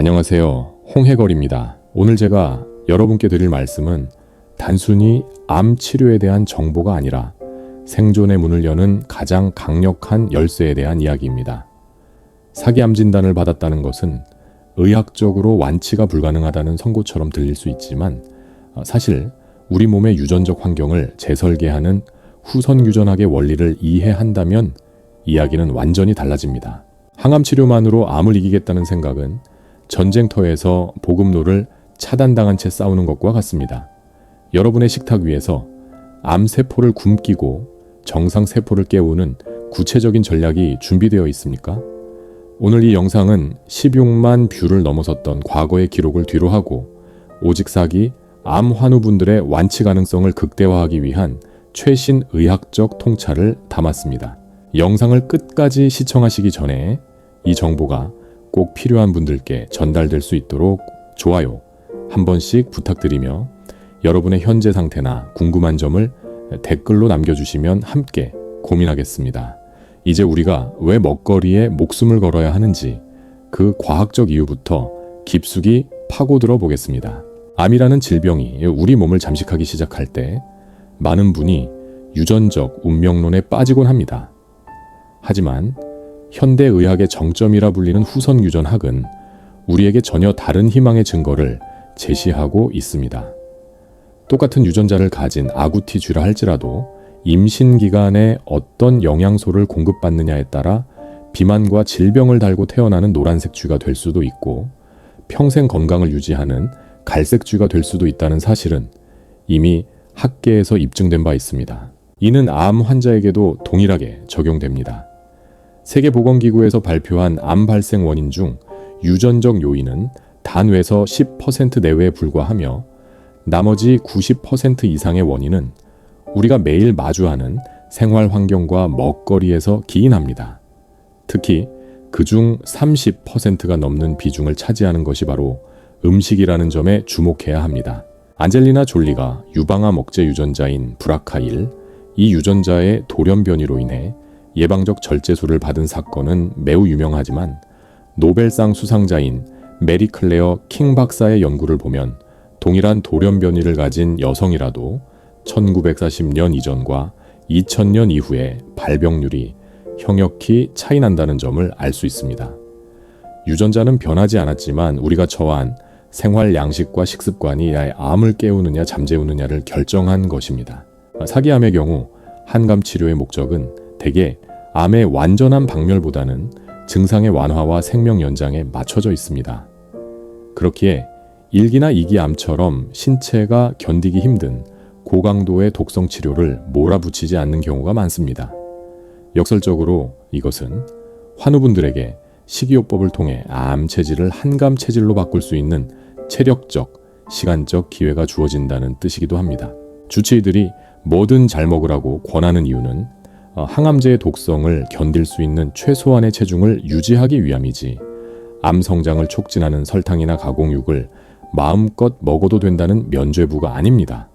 안녕하세요. 홍해걸입니다. 오늘 제가 여러분께 드릴 말씀은 단순히 암 치료에 대한 정보가 아니라 생존의 문을 여는 가장 강력한 열쇠에 대한 이야기입니다. 사기암 진단을 받았다는 것은 의학적으로 완치가 불가능하다는 선고처럼 들릴 수 있지만 어, 사실 우리 몸의 유전적 환경을 재설계하는 후선 유전학의 원리를 이해한다면 이야기는 완전히 달라집니다. 항암 치료만으로 암을 이기겠다는 생각은 전쟁터에서 보급로를 차단당한 채 싸우는 것과 같습니다. 여러분의 식탁 위에서 암세포를 굶기고 정상세포를 깨우는 구체적인 전략이 준비되어 있습니까? 오늘 이 영상은 16만 뷰를 넘어섰던 과거의 기록을 뒤로하고 오직 사기, 암 환우분들의 완치 가능성을 극대화하기 위한 최신 의학적 통찰을 담았습니다. 영상을 끝까지 시청하시기 전에 이 정보가 꼭 필요한 분들께 전달될 수 있도록 좋아요 한 번씩 부탁드리며 여러분의 현재 상태나 궁금한 점을 댓글로 남겨주시면 함께 고민하겠습니다. 이제 우리가 왜 먹거리에 목숨을 걸어야 하는지 그 과학적 이유부터 깊숙이 파고들어 보겠습니다. 암이라는 질병이 우리 몸을 잠식하기 시작할 때 많은 분이 유전적 운명론에 빠지곤 합니다. 하지만 현대 의학의 정점이라 불리는 후선 유전학은 우리에게 전혀 다른 희망의 증거를 제시하고 있습니다. 똑같은 유전자를 가진 아구티 쥐라 할지라도 임신 기간에 어떤 영양소를 공급받느냐에 따라 비만과 질병을 달고 태어나는 노란색 쥐가 될 수도 있고 평생 건강을 유지하는 갈색 쥐가 될 수도 있다는 사실은 이미 학계에서 입증된 바 있습니다. 이는 암 환자에게도 동일하게 적용됩니다. 세계보건기구에서 발표한 암 발생 원인 중 유전적 요인은 단외에서 10% 내외에 불과하며 나머지 90% 이상의 원인은 우리가 매일 마주하는 생활 환경과 먹거리에서 기인합니다. 특히 그중 30%가 넘는 비중을 차지하는 것이 바로 음식이라는 점에 주목해야 합니다. 안젤리나 졸리가 유방암 억제 유전자인 브라카일, 이 유전자의 돌연 변이로 인해 예방적 절제술을 받은 사건은 매우 유명하지만 노벨상 수상자인 메리 클레어 킹 박사의 연구를 보면 동일한 돌연 변이를 가진 여성이라도 1940년 이전과 2000년 이후에 발병률이 형역히 차이 난다는 점을 알 수 있습니다. 유전자는 변하지 않았지만 우리가 처한 생활 양식과 식습관이 나의 암을 깨우느냐 잠재우느냐를 결정한 것입니다. 사기암의 경우 한감 치료의 목적은 대개 암의 완전한 박멸보다는 증상의 완화와 생명 연장에 맞춰져 있습니다. 그렇기에 1기나 2기 암처럼 신체가 견디기 힘든 고강도의 독성 치료를 몰아붙이지 않는 경우가 많습니다. 역설적으로 이것은 환우분들에게 식이요법을 통해 암 체질을 한감 체질로 바꿀 수 있는 체력적, 시간적 기회가 주어진다는 뜻이기도 합니다. 주치의들이 뭐든 잘 먹으라고 권하는 이유는 어, 항암제의 독성을 견딜 수 있는 최소한의 체중을 유지하기 위함이지 암 성장을 촉진하는 설탕이나 가공육을 마음껏 먹어도 된다는 면죄부가 아닙니다.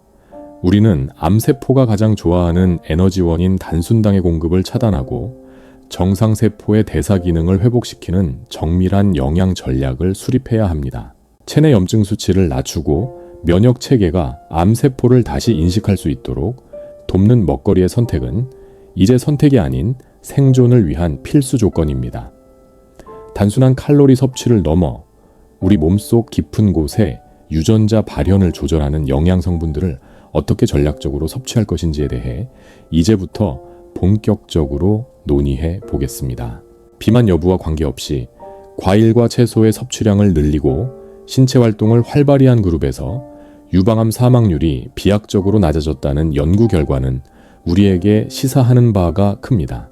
우리는 암세포가 가장 좋아하는 에너지원인 단순당의 공급을 차단하고 정상세포의 대사 기능을 회복시키는 정밀한 영양 전략을 수립해야 합니다. 체내 염증 수치를 낮추고 면역 체계가 암세포를 다시 인식할 수 있도록 돕는 먹거리의 선택은 이제 선택이 아닌 생존을 위한 필수 조건입니다. 단순한 칼로리 섭취를 넘어 우리 몸속 깊은 곳에 유전자 발현을 조절하는 영양 성분들을 어떻게 전략적으로 섭취할 것인지에 대해 이제부터 본격적으로 논의해 보겠습니다. 비만 여부와 관계없이 과일과 채소의 섭취량을 늘리고 신체 활동을 활발히 한 그룹에서 유방암 사망률이 비약적으로 낮아졌다는 연구 결과는 우리에게 시사하는 바가 큽니다.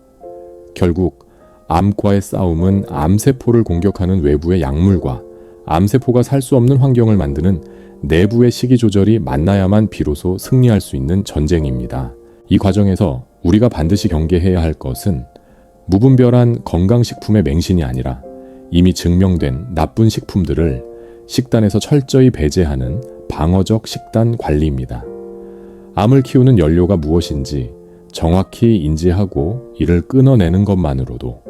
결국 암과의 싸움은 암세포를 공격하는 외부의 약물과 암세포가 살 수 없는 환경을 만드는 내부의 식이 조절이 만나야만 비로소 승리할 수 있는 전쟁입니다. 이 과정에서 우리가 반드시 경계해야 할 것은 무분별한 건강식품의 맹신이 아니라 이미 증명된 나쁜 식품들을 식단에서 철저히 배제하는 방어적 식단 관리입니다. 암을 키우는 연료가 무엇인지 정확히 인지하고 이를 끊어내는 것만으로도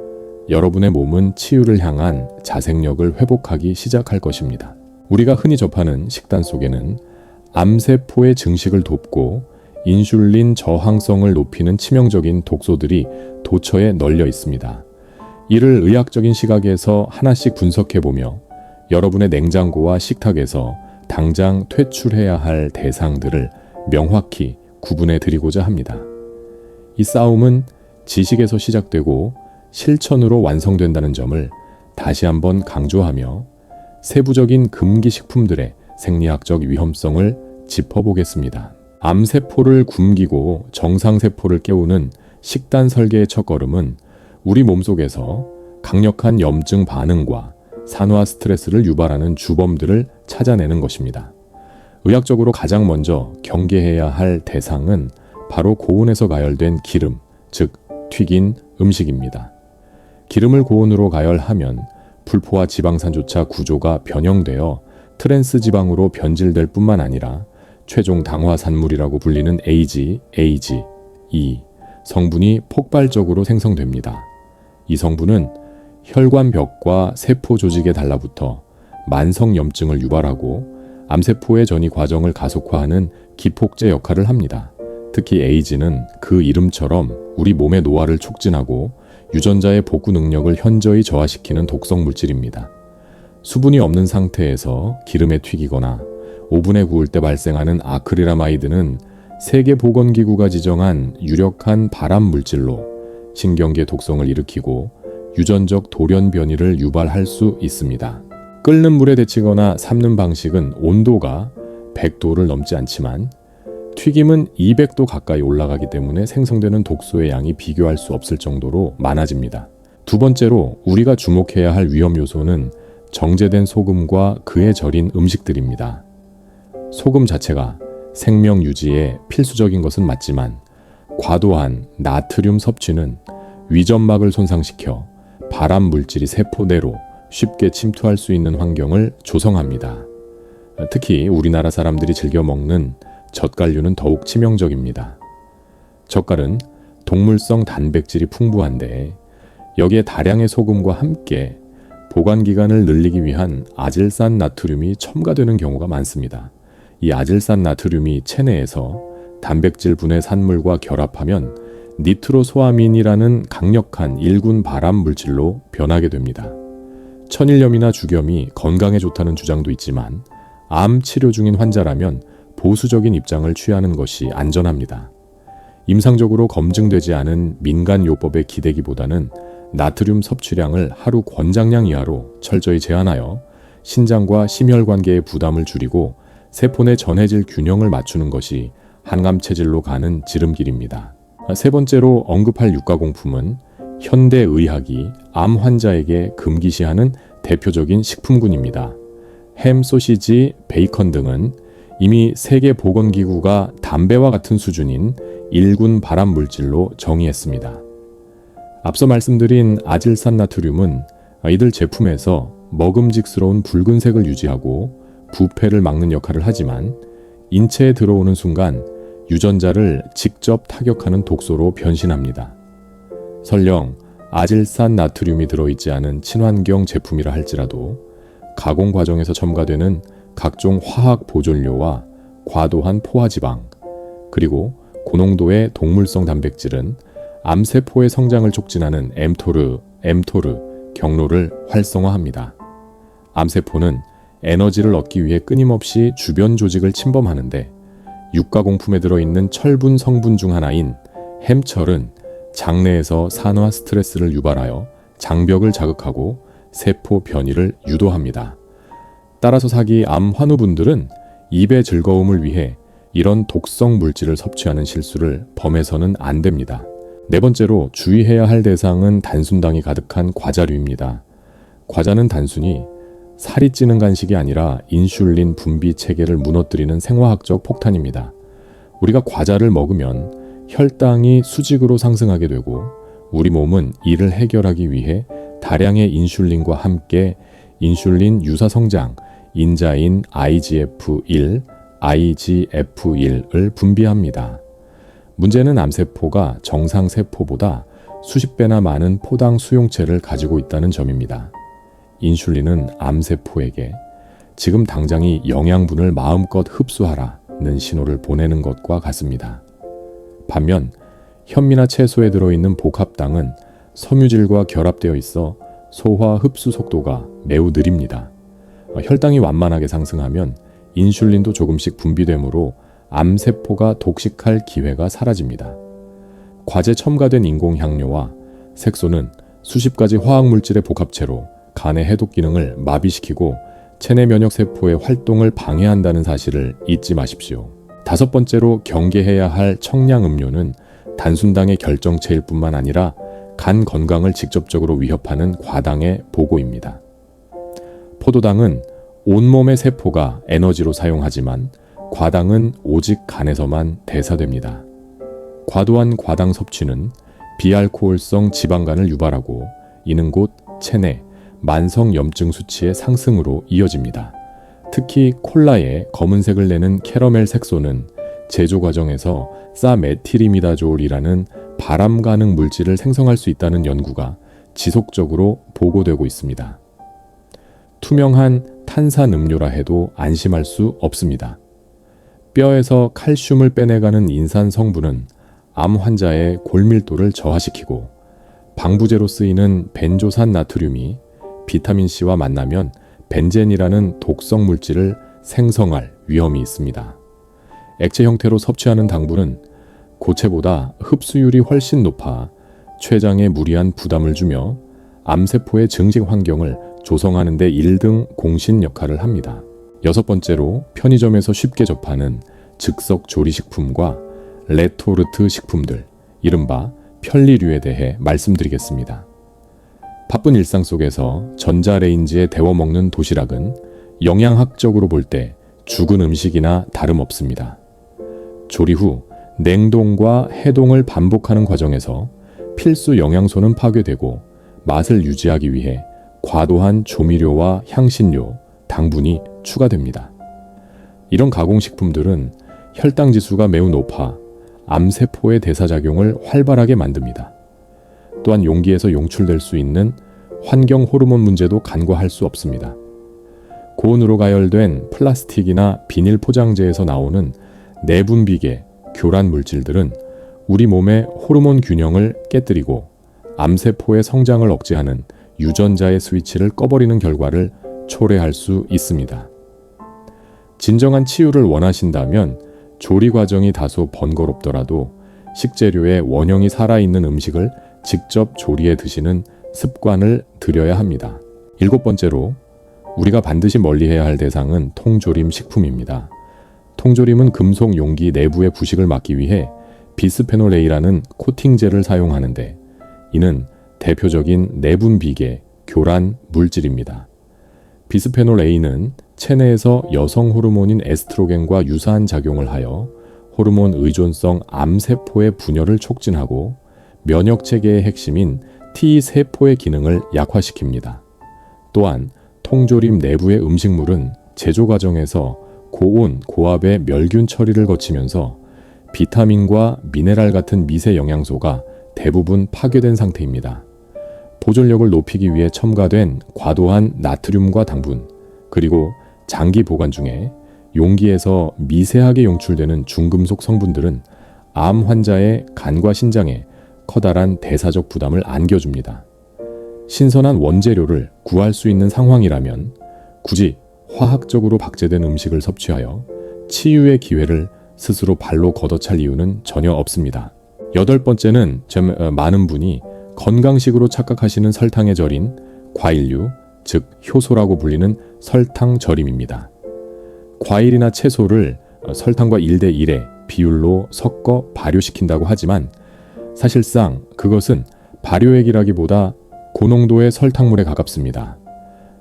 여러분의 몸은 치유를 향한 자생력을 회복하기 시작할 것입니다. 우리가 흔히 접하는 식단 속에는 암세포의 증식을 돕고 인슐린 저항성을 높이는 치명적인 독소들이 도처에 널려 있습니다. 이를 의학적인 시각에서 하나씩 분석해 보며 여러분의 냉장고와 식탁에서 당장 퇴출해야 할 대상들을 명확히 구분해 드리고자 합니다. 이 싸움은 지식에서 시작되고 실천으로 완성된다는 점을 다시 한번 강조하며 세부적인 금기 식품들의 생리학적 위험성을 짚어보겠습니다. 암세포를 굶기고 정상세포를 깨우는 식단 설계의 첫걸음은 우리 몸속에서 강력한 염증 반응과 산화 스트레스를 유발하는 주범들을 찾아내는 것입니다. 의학적으로 가장 먼저 경계해야 할 대상은 바로 고온에서 가열된 기름, 즉 튀긴 음식입니다. 기름을 고온으로 가열하면 불포와 지방산조차 구조가 변형되어 트랜스 지방으로 변질될 뿐만 아니라 최종 당화산물이라고 불리는 AG, AG, E 성분이 폭발적으로 생성됩니다. 이 성분은 혈관벽과 세포 조직에 달라붙어 만성염증을 유발하고 암세포의 전이 과정을 가속화하는 기폭제 역할을 합니다. 특히 에이즈는 그 이름처럼 우리 몸의 노화를 촉진하고 유전자의 복구 능력을 현저히 저하시키는 독성 물질입니다. 수분이 없는 상태에서 기름에 튀기거나 오븐에 구울 때 발생하는 아크릴라마이드는 세계보건기구가 지정한 유력한 발암 물질로 신경계 독성을 일으키고 유전적 돌연 변이를 유발할 수 있습니다. 끓는 물에 데치거나 삶는 방식은 온도가 100도를 넘지 않지만 튀김은 200도 가까이 올라가기 때문에 생성되는 독소의 양이 비교할 수 없을 정도로 많아집니다. 두 번째로 우리가 주목해야 할 위험 요소는 정제된 소금과 그에 절인 음식들입니다. 소금 자체가 생명 유지에 필수적인 것은 맞지만 과도한 나트륨 섭취는 위점막을 손상시켜 발암 물질이 세포 내로 쉽게 침투할 수 있는 환경을 조성합니다. 특히 우리나라 사람들이 즐겨 먹는 젓갈류는 더욱 치명적입니다. 젓갈은 동물성 단백질이 풍부한데 여기에 다량의 소금과 함께 보관 기간을 늘리기 위한 아질산 나트륨이 첨가되는 경우가 많습니다. 이 아질산 나트륨이 체내에서 단백질 분해 산물과 결합하면 니트로소아민이라는 강력한 일군 발암 물질로 변하게 됩니다. 천일염이나 주겸이 건강에 좋다는 주장도 있지만 암 치료 중인 환자라면 보수적인 입장을 취하는 것이 안전합니다. 임상적으로 검증되지 않은 민간 요법에 기대기보다는 나트륨 섭취량을 하루 권장량 이하로 철저히 제한하여 신장과 심혈관계의 부담을 줄이고 세포 내 전해질 균형을 맞추는 것이 항암 체질로 가는 지름길입니다. 세 번째로 언급할 육가공품은 현대 의학이 암 환자에게 금기시하는 대표적인 식품군입니다. 햄, 소시지, 베이컨 등은 이미 세계보건기구가 담배와 같은 수준인 1군 발암 물질로 정의했습니다. 앞서 말씀드린 아질산 나트륨은 이들 제품에서 먹음직스러운 붉은색을 유지하고 부패를 막는 역할을 하지만 인체에 들어오는 순간 유전자를 직접 타격하는 독소로 변신합니다. 설령 아질산 나트륨이 들어있지 않은 친환경 제품이라 할지라도 가공 과정에서 첨가되는 각종 화학 보존료와 과도한 포화지방, 그리고 고농도의 동물성 단백질은 암세포의 성장을 촉진하는 엠토르, 엠토르 경로를 활성화합니다. 암세포는 에너지를 얻기 위해 끊임없이 주변 조직을 침범하는데 육가공품에 들어있는 철분 성분 중 하나인 햄철은 장내에서 산화 스트레스를 유발하여 장벽을 자극하고 세포 변이를 유도합니다. 따라서 사기 암 환우분들은 입의 즐거움을 위해 이런 독성 물질을 섭취하는 실수를 범해서는 안 됩니다. 네 번째로 주의해야 할 대상은 단순당이 가득한 과자류입니다. 과자는 단순히 살이 찌는 간식이 아니라 인슐린 분비 체계를 무너뜨리는 생화학적 폭탄입니다. 우리가 과자를 먹으면 혈당이 수직으로 상승하게 되고 우리 몸은 이를 해결하기 위해 다량의 인슐린과 함께 인슐린 유사 성장, 인자인 IGF-1, IGF-1을 분비합니다. 문제는 암세포가 정상 세포보다 수십 배나 많은 포당 수용체를 가지고 있다는 점입니다. 인슐린은 암세포에게 지금 당장이 영양분을 마음껏 흡수하라는 신호를 보내는 것과 같습니다. 반면 현미나 채소에 들어있는 복합당은 섬유질과 결합되어 있어 소화 흡수 속도가 매우 느립니다. 혈당이 완만하게 상승하면 인슐린도 조금씩 분비되므로 암세포가 독식할 기회가 사라집니다. 과제 첨가된 인공향료와 색소는 수십 가지 화학물질의 복합체로 간의 해독 기능을 마비시키고 체내 면역 세포의 활동을 방해한다는 사실을 잊지 마십시오. 다섯 번째로 경계해야 할 청량 음료는 단순당의 결정체일 뿐만 아니라 간 건강을 직접적으로 위협하는 과당의 보고입니다. 포도당은 온몸의 세포가 에너지로 사용하지만 과당은 오직 간에서만 대사됩니다. 과도한 과당 섭취는 비알코올성 지방간을 유발하고 이는 곧 체내 만성 염증 수치의 상승으로 이어집니다. 특히 콜라에 검은색을 내는 캐러멜 색소는 제조 과정에서 사메티리미다졸이라는 바람 가능 물질을 생성할 수 있다는 연구가 지속적으로 보고되고 있습니다. 투명한 탄산 음료라 해도 안심할 수 없습니다. 뼈에서 칼슘을 빼내가는 인산 성분은 암 환자의 골밀도를 저하시키고 방부제로 쓰이는 벤조산 나트륨이 비타민C와 만나면 벤젠이라는 독성 물질을 생성할 위험이 있습니다. 액체 형태로 섭취하는 당분은 고체보다 흡수율이 훨씬 높아 췌장에 무리한 부담을 주며 암세포의 증식 환경을 조성하는 데 1등 공신 역할을 합니다. 여섯 번째로 편의점에서 쉽게 접하는 즉석 조리식품과 레토르트 식품들, 이른바 편리류에 대해 말씀드리겠습니다. 바쁜 일상 속에서 전자레인지에 데워 먹는 도시락은 영양학적으로 볼 때 죽은 음식이나 다름없습니다. 조리 후 냉동과 해동을 반복하는 과정에서 필수 영양소는 파괴되고 맛을 유지하기 위해 과도한 조미료와 향신료, 당분이 추가됩니다. 이런 가공식품들은 혈당 지수가 매우 높아 암세포의 대사작용을 활발하게 만듭니다. 또한 용기에서 용출될 수 있는 환경 호르몬 문제도 간과할 수 없습니다. 고온으로 가열된 플라스틱이나 비닐 포장재에서 나오는 내분비계, 교란 물질들은 우리 몸의 호르몬 균형을 깨뜨리고 암세포의 성장을 억제하는 유전자의 스위치를 꺼버리는 결과를 초래할 수 있습니다. 진정한 치유를 원하신다면 조리 과정이 다소 번거롭더라도 식재료의 원형이 살아있는 음식을 직접 조리해 드시는 습관을 들여야 합니다. 일곱 번째로 우리가 반드시 멀리해야 할 대상은 통조림 식품입니다. 통조림은 금속 용기 내부의 부식을 막기 위해 비스페놀 A라는 코팅제를 사용하는데 이는 대표적인 내분 비계, 교란 물질입니다. 비스페놀 A는 체내에서 여성 호르몬인 에스트로겐과 유사한 작용을 하여 호르몬 의존성 암세포의 분열을 촉진하고 면역 체계의 핵심인 T세포의 기능을 약화시킵니다. 또한 통조림 내부의 음식물은 제조 과정에서 고온, 고압의 멸균 처리를 거치면서 비타민과 미네랄 같은 미세 영양소가 대부분 파괴된 상태입니다. 보존력을 높이기 위해 첨가된 과도한 나트륨과 당분, 그리고 장기 보관 중에 용기에서 미세하게 용출되는 중금속 성분들은 암 환자의 간과 신장에 커다란 대사적 부담을 안겨줍니다. 신선한 원재료를 구할 수 있는 상황이라면 굳이 화학적으로 박제된 음식을 섭취하여 치유의 기회를 스스로 발로 걷어찰 이유는 전혀 없습니다. 여덟 번째는 어, 많은 분이 건강식으로 착각하시는 설탕에 절인 과일류, 즉 효소라고 불리는 설탕 절임입니다. 과일이나 채소를 어, 설탕과 1대 1의 비율로 섞어 발효시킨다고 하지만 사실상 그것은 발효액이라기보다 고농도의 설탕물에 가깝습니다.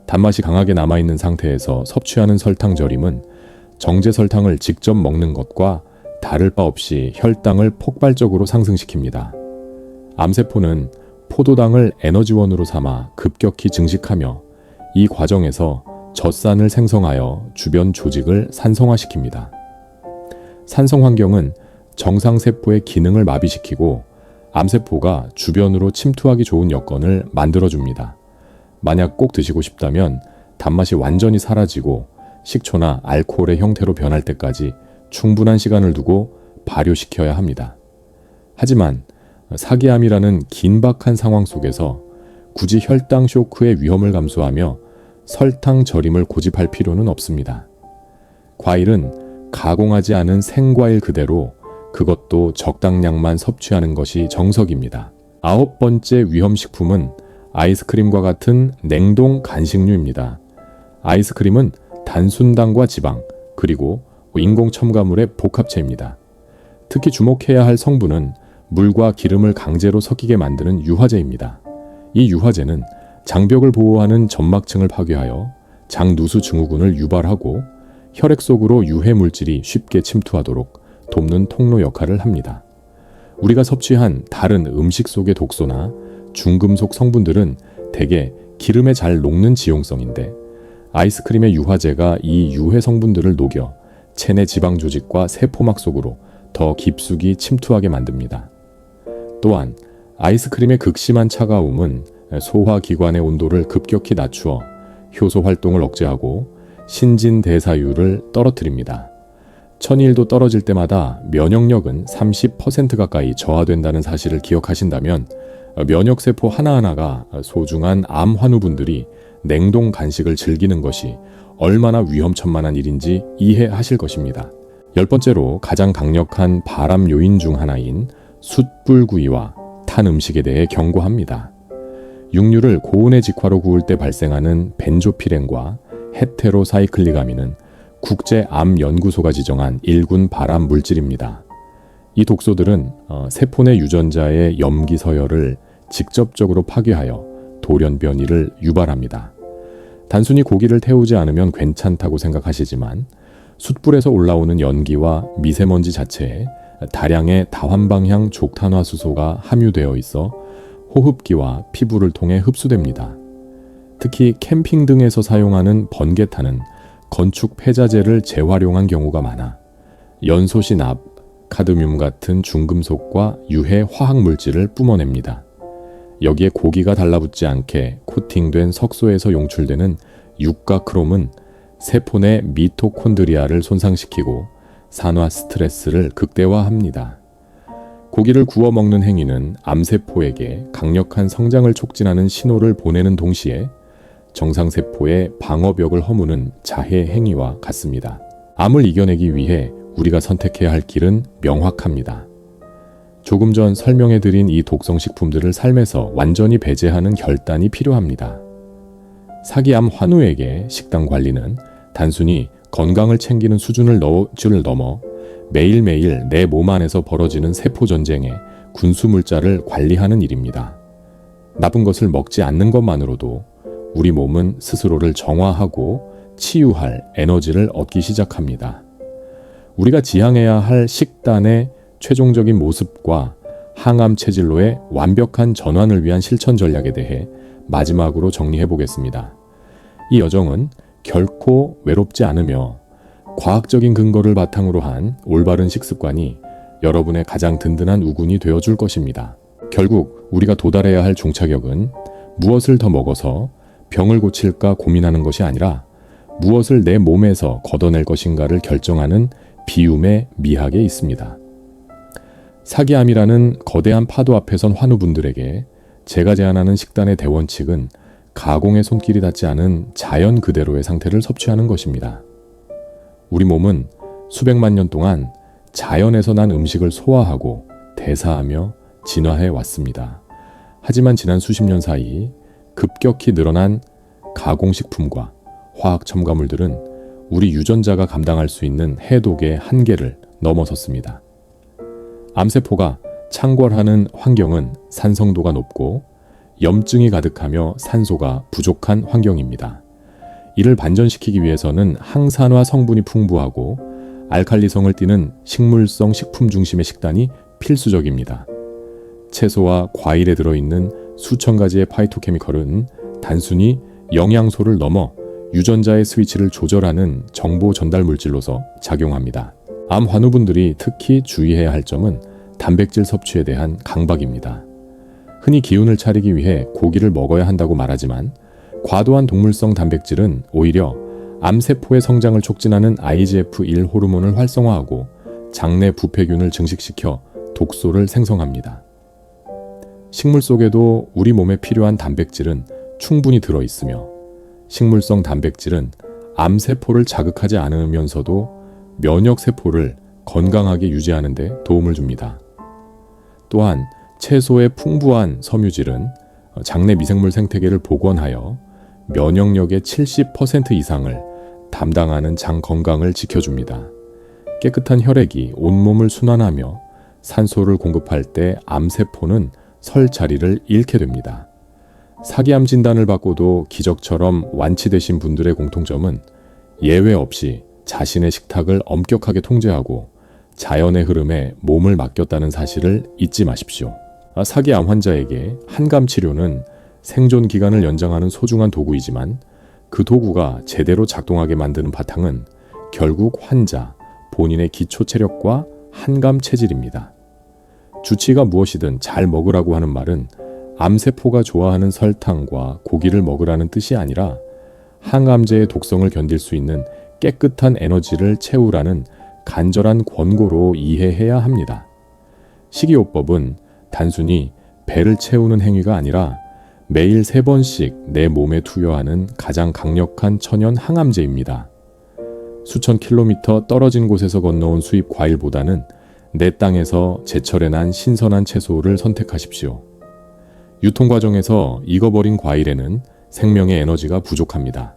단맛이 강하게 남아있는 상태에서 섭취하는 설탕 절임은 정제 설탕을 직접 먹는 것과 다를 바 없이 혈당을 폭발적으로 상승시킵니다. 암세포는 포도당을 에너지원으로 삼아 급격히 증식하며 이 과정에서 젖산을 생성하여 주변 조직을 산성화시킵니다. 산성 환경은 정상 세포의 기능을 마비시키고 암세포가 주변으로 침투하기 좋은 여건을 만들어줍니다. 만약 꼭 드시고 싶다면 단맛이 완전히 사라지고 식초나 알코올의 형태로 변할 때까지 충분한 시간을 두고 발효시켜야 합니다. 하지만 사기암이라는 긴박한 상황 속에서 굳이 혈당 쇼크의 위험을 감수하며 설탕 절임을 고집할 필요는 없습니다. 과일은 가공하지 않은 생과일 그대로 그것도 적당량만 섭취하는 것이 정석입니다. 아홉 번째 위험식품은 아이스크림과 같은 냉동 간식류입니다. 아이스크림은 단순당과 지방, 그리고 인공 첨가물의 복합체입니다. 특히 주목해야 할 성분은 물과 기름을 강제로 섞이게 만드는 유화제입니다. 이 유화제는 장벽을 보호하는 점막층을 파괴하여 장누수 증후군을 유발하고 혈액 속으로 유해 물질이 쉽게 침투하도록 돕는 통로 역할을 합니다. 우리가 섭취한 다른 음식 속의 독소나 중금속 성분들은 대개 기름에 잘 녹는 지용성인데 아이스크림의 유화제가 이 유해 성분들을 녹여 체내 지방 조직과 세포막 속으로 더 깊숙이 침투하게 만듭니다. 또한 아이스크림의 극심한 차가움은 소화기관의 온도를 급격히 낮추어 효소 활동을 억제하고 신진대사율을 떨어뜨립니다. 천일도 떨어질 때마다 면역력은 30% 가까이 저하된다는 사실을 기억하신다면 면역세포 하나하나가 소중한 암 환우분들이 냉동 간식을 즐기는 것이 얼마나 위험천만한 일인지 이해하실 것입니다. 열 번째로 가장 강력한 바람 요인 중 하나인 숯불구이와 탄 음식에 대해 경고합니다. 육류를 고온의 직화로 구울 때 발생하는 벤조피렌과 헤테로사이클리가민은 국제암연구소가 지정한 1군 발암 물질입니다. 이 독소들은 어, 세포 내 유전자의 염기 서열을 직접적으로 파괴하여 돌연 변이를 유발합니다. 단순히 고기를 태우지 않으면 괜찮다고 생각하시지만 숯불에서 올라오는 연기와 미세먼지 자체에 다량의 다환방향 족탄화수소가 함유되어 있어 호흡기와 피부를 통해 흡수됩니다. 특히 캠핑 등에서 사용하는 번개탄은 건축 폐자재를 재활용한 경우가 많아 연소신압, 카드뮴 같은 중금속과 유해 화학 물질을 뿜어냅니다. 여기에 고기가 달라붙지 않게 코팅된 석소에서 용출되는 육가크롬은 세포 내 미토콘드리아를 손상시키고 산화 스트레스를 극대화합니다. 고기를 구워 먹는 행위는 암세포에게 강력한 성장을 촉진하는 신호를 보내는 동시에 정상세포의 방어벽을 허무는 자해 행위와 같습니다. 암을 이겨내기 위해 우리가 선택해야 할 길은 명확합니다. 조금 전 설명해드린 이 독성식품들을 삶에서 완전히 배제하는 결단이 필요합니다. 사기암 환우에게 식단 관리는 단순히 건강을 챙기는 수준을 넣을 넘어 매일매일 내 몸 안에서 벌어지는 세포 전쟁에 군수 물자를 관리하는 일입니다. 나쁜 것을 먹지 않는 것만으로도 우리 몸은 스스로를 정화하고 치유할 에너지를 얻기 시작합니다. 우리가 지향해야 할 식단의 최종적인 모습과 항암 체질로의 완벽한 전환을 위한 실천 전략에 대해 마지막으로 정리해 보겠습니다. 이 여정은 결코 외롭지 않으며 과학적인 근거를 바탕으로 한 올바른 식습관이 여러분의 가장 든든한 우군이 되어 줄 것입니다. 결국 우리가 도달해야 할 종착역은 무엇을 더 먹어서 병을 고칠까 고민하는 것이 아니라 무엇을 내 몸에서 걷어낼 것인가를 결정하는 비움의 미학에 있습니다. 사기암이라는 거대한 파도 앞에 선 환우분들에게 제가 제안하는 식단의 대원칙은 가공의 손길이 닿지 않은 자연 그대로의 상태를 섭취하는 것입니다. 우리 몸은 수백만 년 동안 자연에서 난 음식을 소화하고 대사하며 진화해 왔습니다. 하지만 지난 수십 년 사이 급격히 늘어난 가공식품과 화학 첨가물들은 우리 유전자가 감당할 수 있는 해독의 한계를 넘어섰습니다. 암세포가 창궐하는 환경은 산성도가 높고 염증이 가득하며 산소가 부족한 환경입니다. 이를 반전시키기 위해서는 항산화 성분이 풍부하고 알칼리성을 띠는 식물성 식품 중심의 식단이 필수적입니다. 채소와 과일에 들어있는 수천 가지의 파이토케미컬은 단순히 영양소를 넘어 유전자의 스위치를 조절하는 정보 전달 물질로서 작용합니다. 암 환우분들이 특히 주의해야 할 점은 단백질 섭취에 대한 강박입니다. 흔히 기운을 차리기 위해 고기를 먹어야 한다고 말하지만 과도한 동물성 단백질은 오히려 암세포의 성장을 촉진하는 IGF-1 호르몬을 활성화하고 장내 부패균을 증식시켜 독소를 생성합니다. 식물 속에도 우리 몸에 필요한 단백질은 충분히 들어 있으며 식물성 단백질은 암세포를 자극하지 않으면서도 면역세포를 건강하게 유지하는 데 도움을 줍니다. 또한 채소의 풍부한 섬유질은 장내 미생물 생태계를 복원하여 면역력의 70% 이상을 담당하는 장 건강을 지켜줍니다. 깨끗한 혈액이 온몸을 순환하며 산소를 공급할 때 암세포는 설 자리를 잃게 됩니다. 사기암 진단을 받고도 기적처럼 완치되신 분들의 공통점은 예외 없이 자신의 식탁을 엄격하게 통제하고 자연의 흐름에 몸을 맡겼다는 사실을 잊지 마십시오. 아, 사기암 환자에게 한감 치료는 생존 기간을 연장하는 소중한 도구이지만 그 도구가 제대로 작동하게 만드는 바탕은 결국 환자 본인의 기초 체력과 한감 체질입니다. 주치가 무엇이든 잘 먹으라고 하는 말은 암세포가 좋아하는 설탕과 고기를 먹으라는 뜻이 아니라 항암제의 독성을 견딜 수 있는 깨끗한 에너지를 채우라는 간절한 권고로 이해해야 합니다. 식이요법은 단순히 배를 채우는 행위가 아니라 매일 세 번씩 내 몸에 투여하는 가장 강력한 천연 항암제입니다. 수천 킬로미터 떨어진 곳에서 건너온 수입 과일보다는 내 땅에서 제철에 난 신선한 채소를 선택하십시오. 유통 과정에서 익어버린 과일에는 생명의 에너지가 부족합니다.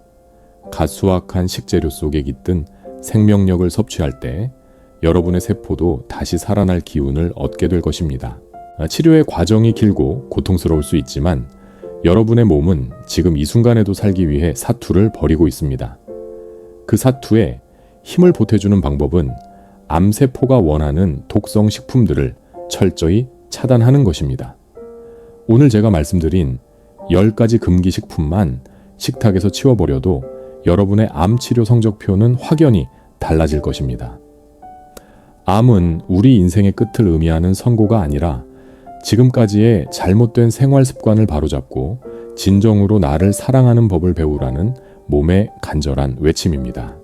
갓 수확한 식재료 속에 깃든 생명력을 섭취할 때 여러분의 세포도 다시 살아날 기운을 얻게 될 것입니다. 치료의 과정이 길고 고통스러울 수 있지만 여러분의 몸은 지금 이 순간에도 살기 위해 사투를 벌이고 있습니다. 그 사투에 힘을 보태주는 방법은 암세포가 원하는 독성 식품들을 철저히 차단하는 것입니다. 오늘 제가 말씀드린 10가지 금기 식품만 식탁에서 치워버려도 여러분의 암 치료 성적표는 확연히 달라질 것입니다. 암은 우리 인생의 끝을 의미하는 선고가 아니라 지금까지의 잘못된 생활 습관을 바로잡고 진정으로 나를 사랑하는 법을 배우라는 몸의 간절한 외침입니다.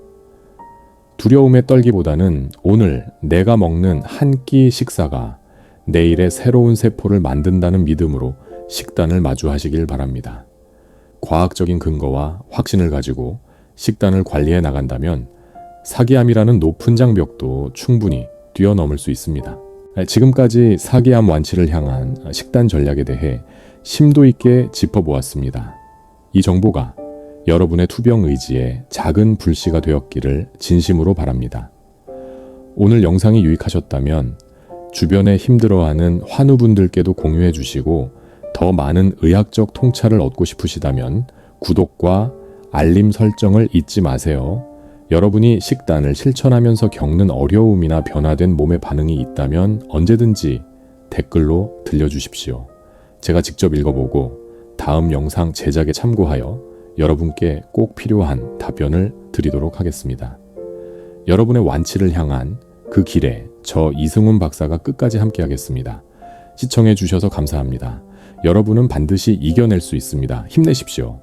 두려움에 떨기보다는 오늘 내가 먹는 한 끼 식사가 내일의 새로운 세포를 만든다는 믿음으로 식단을 마주하시길 바랍니다. 과학적인 근거와 확신을 가지고 식단을 관리해 나간다면 사기암이라는 높은 장벽도 충분히 뛰어넘을 수 있습니다. 지금까지 사기암 완치를 향한 식단 전략에 대해 심도 있게 짚어보았습니다. 이 정보가 여러분의 투병 의지에 작은 불씨가 되었기를 진심으로 바랍니다. 오늘 영상이 유익하셨다면 주변에 힘들어하는 환우분들께도 공유해 주시고 더 많은 의학적 통찰을 얻고 싶으시다면 구독과 알림 설정을 잊지 마세요. 여러분이 식단을 실천하면서 겪는 어려움이나 변화된 몸의 반응이 있다면 언제든지 댓글로 들려주십시오. 제가 직접 읽어보고 다음 영상 제작에 참고하여 여러분께 꼭 필요한 답변을 드리도록 하겠습니다. 여러분의 완치를 향한 그 길에 저 이승훈 박사가 끝까지 함께하겠습니다. 시청해 주셔서 감사합니다. 여러분은 반드시 이겨낼 수 있습니다. 힘내십시오.